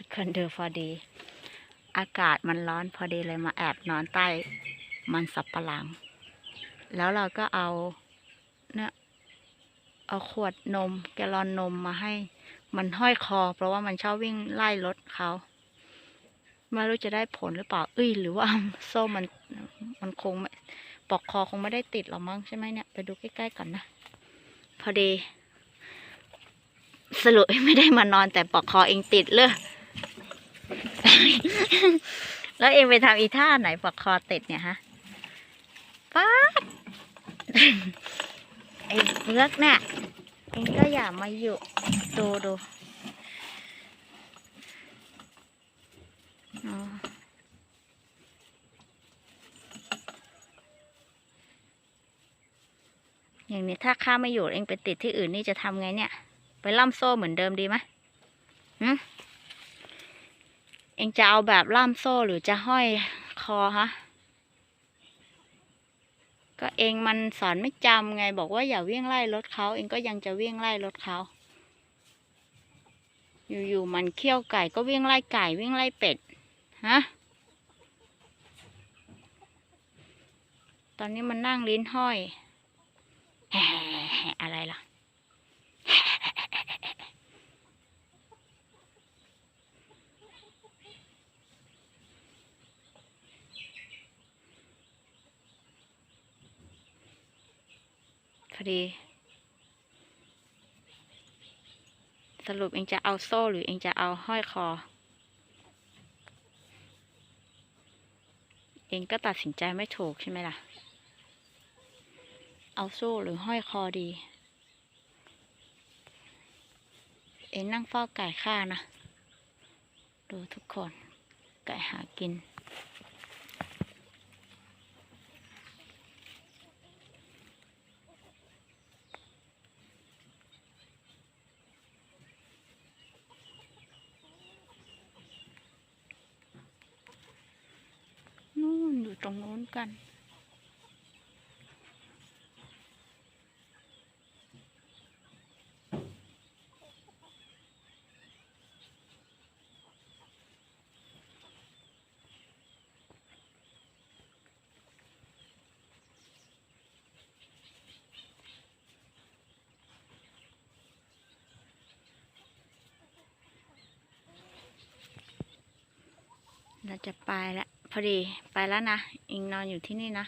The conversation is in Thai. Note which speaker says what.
Speaker 1: ทุกคนดูพอดี อากาศมันร้อนพอดีเลยมาแอบนอนใต้ มันสับปะหลัง แล้วเราก็เอาเนี่ยเอาขวดนม แกลลอนนมมาให้ มันห้อยคอ เพราะว่ามันชอบวิ่งไล่รถเขาไม่รู้จะได้ผลหรือเปล่าเอ้ยหรือว่าโซ่มันมันคงไม่ปอกคอคงไม่ได้ติดหรอมั้งใช่ไหมเนี่ย ไปดูใกล้ๆก่อนนะ พอดี สรุปไม่ได้มานอนแต่ปอกคอเองติดเลย แล้วเองไปทำอีท่าไหนปลอกคอติดเนี่ยฮะป๊าดไอ้เลือกเนี่ยเองก็อย่ามาอยู่ดูดูอย่างนี้ถ้าข้าไม่อยู่เองไปติดที่อื่นนี่จะทำไงเนี่ย ไปล่ามโซ่เหมือนเดิมดีไหมหืม เองจะเอาแบบล่ามโซ่หรือจะห้อยคอฮะ ก็เองมันสอนไม่จำไง บอกว่าอย่าวิ่งไล่รถเขาเองก็ยังจะวิ่งไล่รถเขา อยู่ๆมันเคี่ยวไก่ก็วิ่งไล่ไก่วิ่งไล่เป็ด ฮะ ตอนนี้มันนั่งลิ้นห้อยแฮ่อะไรล่ะ พอดี สรุปเองจะเอาโซ่หรือเองจะเอาห้อยคอ เองก็ตัดสินใจไม่ถูกใช่ไหมล่ะ เอาโซ่หรือห้อยคอดี เองนั่งเฝ้าไก่ข้านะ ดูทุกคน ไก่หากิน ตรงนู้นกัน เราจะไปละ พอดีไปแล้วนะ อิงนอนอยู่ที่นี่นะ